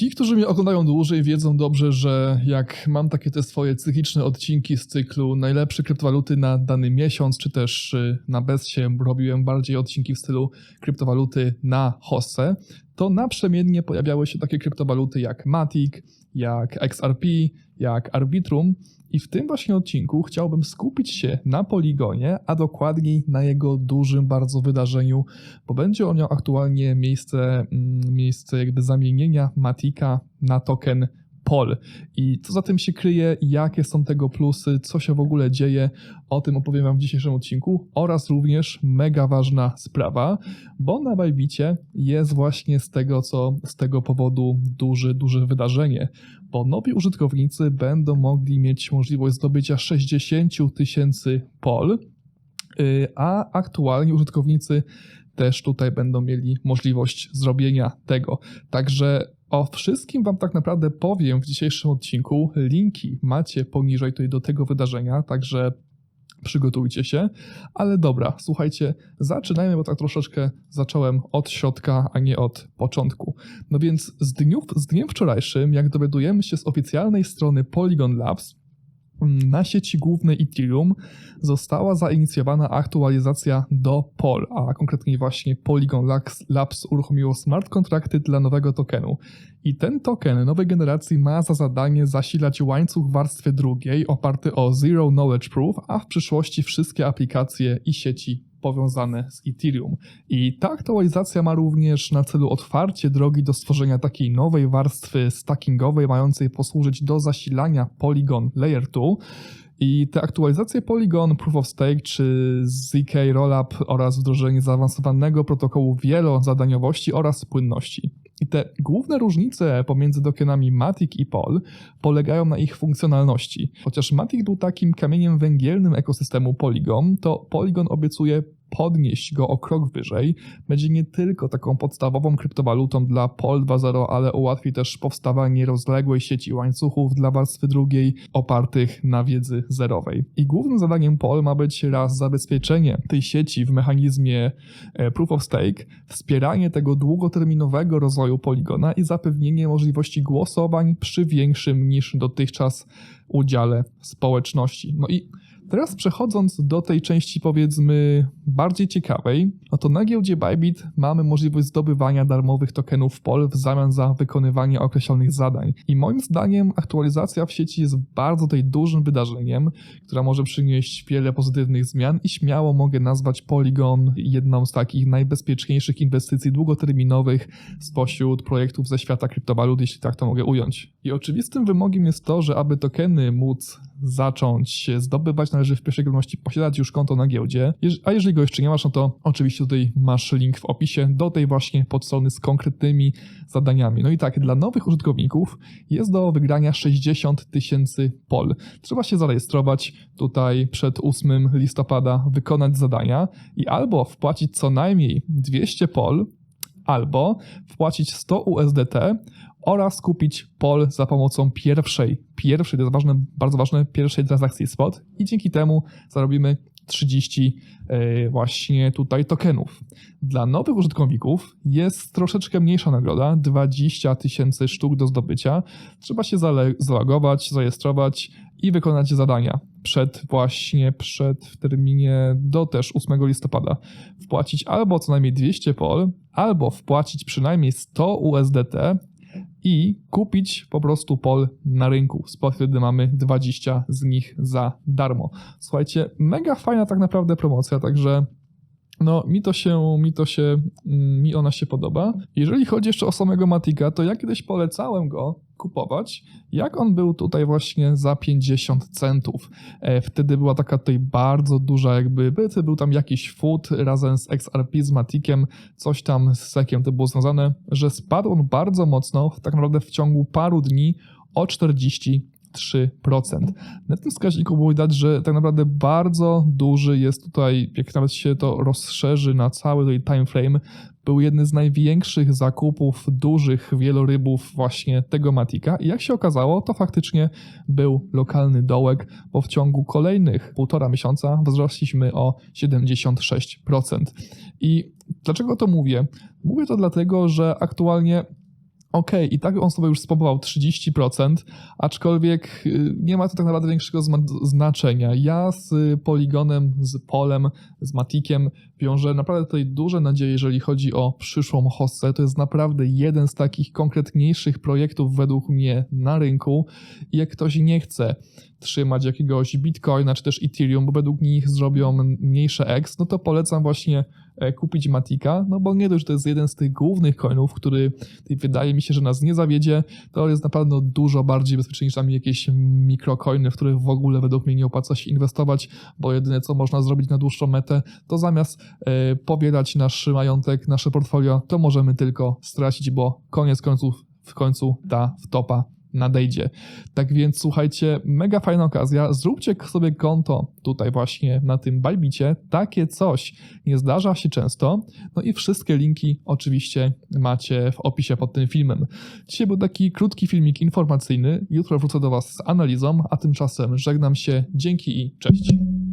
Ci, którzy mnie oglądają dłużej, wiedzą dobrze, że jak mam takie te swoje cykliczne odcinki z cyklu najlepsze kryptowaluty na dany miesiąc, czy też y, na bezsie robiłem bardziej odcinki w stylu kryptowaluty na hossę, to naprzemiennie pojawiały się takie kryptowaluty jak Matic, jak XRP, jak Arbitrum. I w tym właśnie odcinku chciałbym skupić się na Poligonie, a dokładniej na jego dużym bardzo wydarzeniu, bo będzie on miał aktualnie miejsce, mm, miejsce jakby zamienienia Matika na token POL. I co za tym się kryje, jakie są tego plusy, co się w ogóle dzieje, o tym opowiem Wam w dzisiejszym odcinku oraz również mega ważna sprawa, bo na Bajbicie jest właśnie z tego, co z tego powodu duże, duże wydarzenie, bo nowi użytkownicy będą mogli mieć możliwość zdobycia 60 tysięcy POL, y, a aktualni użytkownicy też tutaj będą mieli możliwość zrobienia tego. Także o wszystkim Wam tak naprawdę powiem w dzisiejszym odcinku. Linki macie poniżej tutaj do tego wydarzenia, także przygotujcie się. Ale dobra, słuchajcie, zaczynajmy, bo tak troszeczkę zacząłem od środka, a nie od początku. No więc z, dniu, z dniem wczorajszym, jak dowiadujemy się z oficjalnej strony Polygon Labs, na sieci głównej Ethereum została zainicjowana aktualizacja do POL, a konkretnie właśnie Polygon Labs uruchomiło smart kontrakty dla nowego tokenu. I ten token nowej generacji ma za zadanie zasilać łańcuch w warstwie drugiej oparty o Zero Knowledge Proof, a w przyszłości wszystkie aplikacje i sieci powiązane z Ethereum. I ta aktualizacja ma również na celu otwarcie drogi do stworzenia takiej nowej warstwy stackingowej, mającej posłużyć do zasilania Polygon Layer 2. I te aktualizacje Polygon, Proof of Stake czy ZK Rollup oraz wdrożenie zaawansowanego protokołu wielozadaniowości oraz płynności. I te główne różnice pomiędzy tokenami Matic i Pol polegają na ich funkcjonalności. Chociaż Matic był takim kamieniem węgielnym ekosystemu Polygon, to Polygon obiecuje podnieść go o krok wyżej, będzie nie tylko taką podstawową kryptowalutą dla POL 2.0, ale ułatwi też powstawanie rozległej sieci łańcuchów dla warstwy drugiej opartych na wiedzy zerowej. I głównym zadaniem POL ma być raz zabezpieczenie tej sieci w mechanizmie e, Proof of Stake, wspieranie tego długoterminowego rozwoju Poligona i zapewnienie możliwości głosowań przy większym niż dotychczas udziale społeczności. No i Teraz przechodząc do tej części powiedzmy bardziej ciekawej, no to na giełdzie Bybit mamy możliwość zdobywania darmowych tokenów POL w zamian za wykonywanie określonych zadań. I moim zdaniem aktualizacja w sieci jest bardzo tutaj dużym wydarzeniem, która może przynieść wiele pozytywnych zmian i śmiało mogę nazwać Polygon jedną z takich najbezpieczniejszych inwestycji długoterminowych spośród projektów ze świata kryptowalut, jeśli tak to mogę ująć. I oczywistym wymogiem jest to, że aby tokeny móc zacząć zdobywać, należy w pierwszej kolejności posiadać już konto na giełdzie, a jeżeli go jeszcze nie masz, no to oczywiście tutaj masz link w opisie do tej właśnie podstrony z konkretnymi zadaniami. No i tak, dla nowych użytkowników jest do wygrania 60 tysięcy pol. Trzeba się zarejestrować tutaj przed 8 listopada, wykonać zadania i albo wpłacić co najmniej 200 pol, albo wpłacić 100 USDT oraz kupić pol za pomocą pierwszej, pierwszej, to jest ważne, bardzo ważne, pierwszej transakcji spot i dzięki temu zarobimy 30 e, właśnie tutaj tokenów. Dla nowych użytkowników jest troszeczkę mniejsza nagroda, 20 tysięcy sztuk do zdobycia. Trzeba się zalogować, zarejestrować i wykonać zadania przed właśnie, przed w terminie do też 8 listopada. Wpłacić albo co najmniej 200 pol, albo wpłacić przynajmniej 100 USDT i kupić po prostu pol na rynku. Wtedy mamy 20 z nich za darmo. Słuchajcie, mega fajna tak naprawdę promocja, także no, mi to się, mi to się, mm, mi ona się podoba. Jeżeli chodzi jeszcze o samego Matika, to ja kiedyś polecałem go kupować, jak on był tutaj właśnie za 50 centów. E, wtedy była taka tutaj bardzo duża jakby, był tam jakiś food razem z XRP, z Matikiem, coś tam z Sekiem to było związane, że spadł on bardzo mocno, tak naprawdę w ciągu paru dni o 40 3%. Na tym wskaźniku było widać, że tak naprawdę bardzo duży jest tutaj, jak nawet się to rozszerzy na cały tutaj time frame, był jeden z największych zakupów dużych wielorybów właśnie tego Matika i jak się okazało, to faktycznie był lokalny dołek, bo w ciągu kolejnych półtora miesiąca wzrośliśmy o 76%. I dlaczego to mówię? Mówię to dlatego, że aktualnie Okej, i tak on sobie już spompował 30%, aczkolwiek y, nie ma to tak naprawdę większego znaczenia. Ja z Polygonem, z Polem, z Matikiem wiążę naprawdę tutaj duże nadzieje, jeżeli chodzi o przyszłą hossę. To jest naprawdę jeden z takich konkretniejszych projektów według mnie na rynku. Jak ktoś nie chce trzymać jakiegoś Bitcoina czy też Ethereum, bo według nich zrobią mniejsze X, no to polecam właśnie e, kupić Matika, no bo nie dość, że to jest jeden z tych głównych coinów, który wydaje mi się, że nas nie zawiedzie, to jest na pewno dużo bardziej bezpieczne niż tam jakieś mikrocoiny, w których w ogóle według mnie nie opłaca się inwestować, bo jedyne co można zrobić na dłuższą metę, to zamiast pobierać nasz majątek, nasze portfolio, to możemy tylko stracić, bo koniec końców w końcu ta wtopa nadejdzie. Tak więc słuchajcie, mega fajna okazja. Zróbcie sobie konto tutaj właśnie na tym Bajbicie. Takie coś nie zdarza się często. No i wszystkie linki oczywiście macie w opisie pod tym filmem. Dzisiaj był taki krótki filmik informacyjny. Jutro wrócę do Was z analizą, a tymczasem żegnam się. Dzięki i cześć.